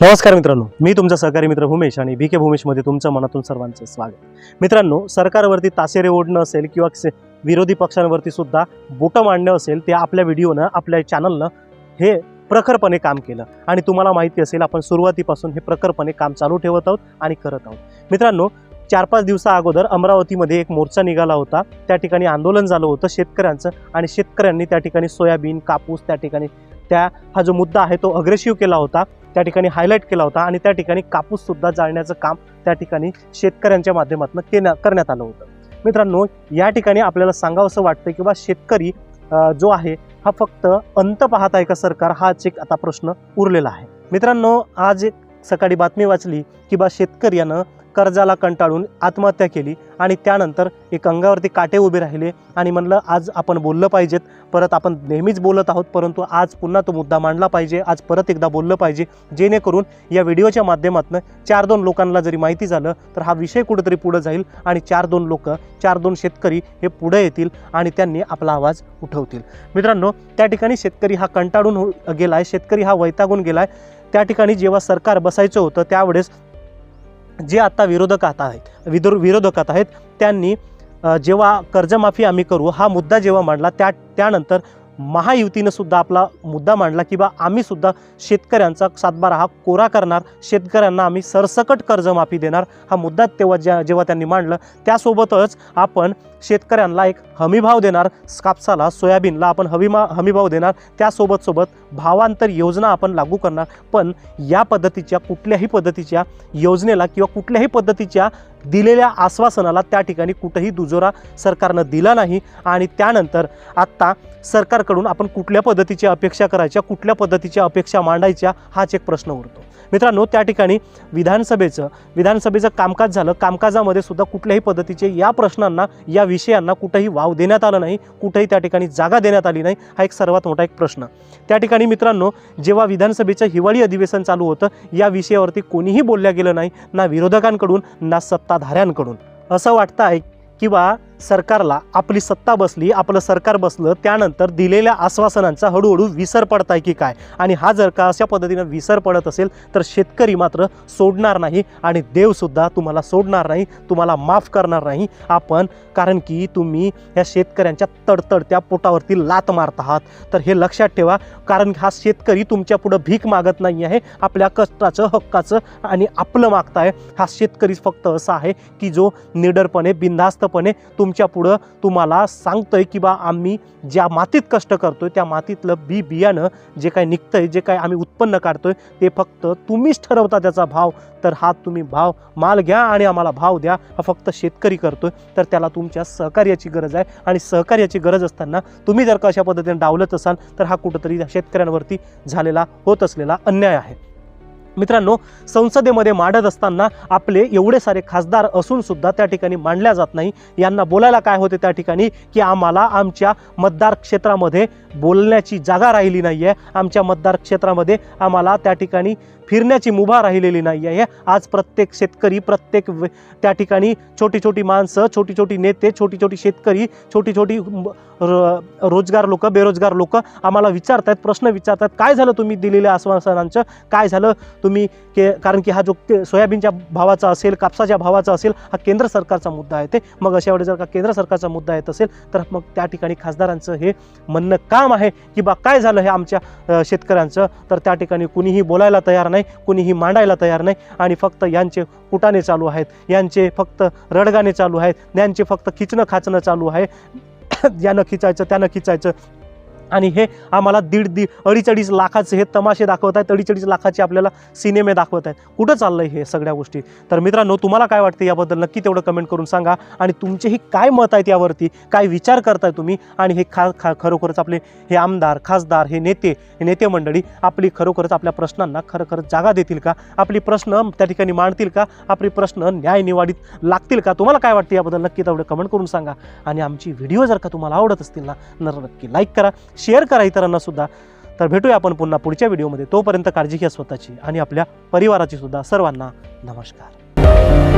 नमस्कार मित्रांनो मी तुमचा सहकारी मित्र भूमेश आणि बी के भूमेशमध्ये तुमचं मनातून सर्वांचं स्वागत. मित्रांनो सरकारवरती तासेरे ओढणं असेल किंवा से- विरोधी पक्षांवरती सुद्धा बोटं मांडणं असेल ते आपल्या व्हिडिओनं आपल्या चॅनलनं हे प्रखरपणे काम केलं. आणि तुम्हाला माहिती असेल आपण सुरुवातीपासून हे प्रखरपणे काम चालू ठेवत आहोत आणि करत आहोत. मित्रांनो चार पाच दिवसा अगोदर अमरावतीमध्ये एक मोर्चा निघाला होता. त्या ठिकाणी आंदोलन झालं होतं शेतकऱ्यांचं आणि शेतकऱ्यांनी त्या ठिकाणी सोयाबीन कापूस त्या ठिकाणी त्या हा जो मुद्दा आहे तो अग्रेसिव्ह केला होता. त्या ठिकाणी हायलाईट केला होता आणि त्या ठिकाणी कापूस सुद्धा जाळण्याचं काम त्या ठिकाणी शेतकऱ्यांच्या माध्यमातून केल्या करण्यात आलं होतं. मित्रांनो या ठिकाणी आपल्याला सांगावंसं वाटतं की बा शेतकरी जो आहे हा फक्त अंत पाहत आहे का सरकार? हाच एक आता प्रश्न उरलेला आहे. मित्रांनो आज एक सकाळी बातमी वाचली की बा शेतकऱ्यानं कर्जाला कंटाळून आत्महत्या केली आणि त्यानंतर एक अंगावरती काटे उभे राहिले आणि म्हणलं आज आपण बोललं पाहिजेत. परत आपण नेहमीच बोलत आहोत परंतु आज पुन्हा तो मुद्दा मांडला पाहिजे. आज परत एकदा बोललं पाहिजे. जेणेकरून या व्हिडिओच्या माध्यमातून चार दोन लोकांना जरी माहिती झालं तर हा विषय कुठेतरी पुढे जाईल आणि चार दोन लोक चार दोन शेतकरी हे पुढे येतील आणि त्यांनी आपला आवाज उठवतील. मित्रांनो त्या ठिकाणी शेतकरी हा कंटाळून गेला आहे शेतकरी हा वैतागून गेला आहे त्या ठिकाणी जेव्हा सरकार बसायचं होतं त्यावेळेस जे आता विरोधक आता आहेत विदुर विरोधकात आहेत त्यांनी जेव्हा कर्जमाफी आम्ही करू हा मुद्दा जेव्हा मांडला त्या त्यानंतर महायुतीनं सुद्धा आपला मुद्दा मांडला की बा आम्ही सुद्धा शेतकऱ्यांचा सातबारा हा कोरा करणार शेतकऱ्यांना आम्ही सरसकट कर्जमाफी देणार हा मुद्दा तेव्हा ज्या जेव्हा त्यांनी मांडलं त्यासोबतच आपण शेतकऱ्यांना एक हमीभाव देणार कापसाला सोयाबीनला आपण हमीमा हमीभाव देणार त्यासोबत सोबत भावांतर योजना आपण लागू करणार. पण या पद्धतीच्या कुठल्याही पद्धतीच्या योजनेला किंवा कुठल्याही पद्धतीच्या दिलेल्या आश्वासनाला त्या ठिकाणी कुठंही दुजोरा सरकारनं दिला नाही. आणि त्यानंतर आत्ता सरकारकडून आपण कुठल्या पद्धतीची अपेक्षा करायच्या कुठल्या पद्धतीच्या अपेक्षा मांडायच्या हाच एक प्रश्न उरतो. मित्रांनो त्या ठिकाणी विधानसभेचं विधानसभेचं कामकाज झालं. कामकाजामध्ये सुद्धा कुठल्याही पद्धतीचे या प्रश्नांना या विषयांना कुठंही वाव देण्यात आला नाही. कुठंही त्या ठिकाणी जागा देण्यात आली नाही. हा एक सर्वात मोठा एक प्रश्न. त्या ठिकाणी मित्रांनो जेव्हा विधानसभेचं हिवाळी अधिवेशन चालू होतं या विषयावरती कोणीही बोलल्या गेलं नाही. ना विरोधकांकडून ना सत्ताधाऱ्यांकडून. असं वाटतं आहे की बा सरकारला आपली सत्ता बसली आपलं सरकार बसलं त्यानंतर दिलेल्या आश्वासनांचा हळूहळू विसर पडताय की काय? आणि हा जर का अशा पद्धतीनं विसर पडत असेल तर शेतकरी मात्र सोडणार नाही आणि देवसुद्धा तुम्हाला सोडणार नाही तुम्हाला माफ करणार नाही. आपण कारण की तुम्ही या शेतकऱ्यांच्या तडतडत्या पोटावरती लात मारत आहात. तर हे लक्षात ठेवा कारण हा शेतकरी तुमच्या पुढं भीक मागत नाही आहे आपल्या कष्टाचं हक्काचं आणि आपलं मागताय. हा शेतकरी फक्त असा आहे की जो निडरपणे बिनधास्तपणे तुमच्या पुढं तुम्हाला सांगतोय की बा आम्ही ज्या मातीत कष्ट करतोय त्या मातीतलं बी बियाणं जे काही निघतंय जे काही आम्ही उत्पन्न काढतोय ते फक्त तुम्हीच ठरवता त्याचा भाव. तर हा तुम्ही भाव माल घ्या आणि आम्हाला भाव द्या. हा फक्त शेतकरी करतोय. तर त्याला तुमच्या सहकार्याची गरज आहे. आणि सहकार्याची गरज असताना तुम्ही जर का अशा पद्धतीने डावलत असाल तर हा कुठंतरी शेतकऱ्यांवरती झालेला होत असलेला अन्याय आहे. मित्रांनो संसदेमध्ये मांडत असताना आपले एवढे सारे खासदार असून सुद्धा त्या ठिकाणी मांडल्या जात नाही. यांना बोलायला काय होते त्या ठिकाणी? की आम्हाला आमच्या मतदार क्षेत्रामध्ये बोलण्याची जागा राहिली नाही आहे आमच्या मतदार क्षेत्रामध्ये आम्हाला त्या ठिकाणी फिरण्याची मुभा राहिलेली नाही आहे आज प्रत्येक शेतकरी प्रत्येक त्या ठिकाणी छोटी छोटी माणसं छोटी छोटी नेते छोटी छोटी शेतकरी छोटी छोटी रोजगार लोक बेरोजगार लोक आम्हाला विचारतायत प्रश्न विचारतात काय झालं तुम्ही दिलेल्या आश्वासनांचं? काय झालं तुम्ही के कारण की हा जो सोयाबीनच्या भावाचा असेल कापसाच्या भावाचा असेल हा केंद्र सरकारचा मुद्दा आहे ते. मग अशा वेळेस जर का केंद्र सरकारचा मुद्दा येत असेल तर मग त्या ठिकाणी खासदारांचं हे म्हणणं काम आहे की बा काय झालं हे आमच्या शेतकऱ्यांचं? तर त्या ठिकाणी कुणीही बोलायला तयार नाही कुणीही मांडायला तयार नाही आणि फक्त यांचे कुटाने चालू आहेत यांचे फक्त रडगाणे चालू आहेत यांचे फक्त खिचणं खाचणं चालू आहे. यानं खिचायचं त्यानं खिचायचं. आणि हे आम्हाला दीड दीड अडीच अडीच लाखाचे हे तमाशे दाखवत आहेत. अडीच अडीच लाखाचे आपल्याला सिनेमे दाखवत आहेत. कुठं चाललंय हे सगळ्या गोष्टी? तर मित्रांनो तुम्हाला काय वाटतं याबद्दल नक्की तेवढं कमेंट करून सांगा आणि तुमचेही काय मत आहेत यावरती काय विचार करताय तुम्ही आणि हे खा खा खरोखरच आपले हे आमदार खासदार हे नेते हे नेते मंडळी आपली खरोखरच आपल्या प्रश्नांना खरोखर जागा देतील का? आपली प्रश्न त्या ठिकाणी मांडतील का? आपली प्रश्न न्याय निवाडीत लागतील का? तुम्हाला काय वाटतं याबद्दल नक्की तेवढं कमेंट करून सांगा. आणि आमची व्हिडिओ जर का तुम्हाला आवडत असतील ना नक्की लाईक करा शेअर करा इतरांना सुद्धा. तर भेटूया आपण पुन्हा पुढच्या व्हिडिओमध्ये. तोपर्यंत काळजी घ्या स्वतःची आणि आपल्या परिवाराची सुद्धा. सर्वांना नमस्कार.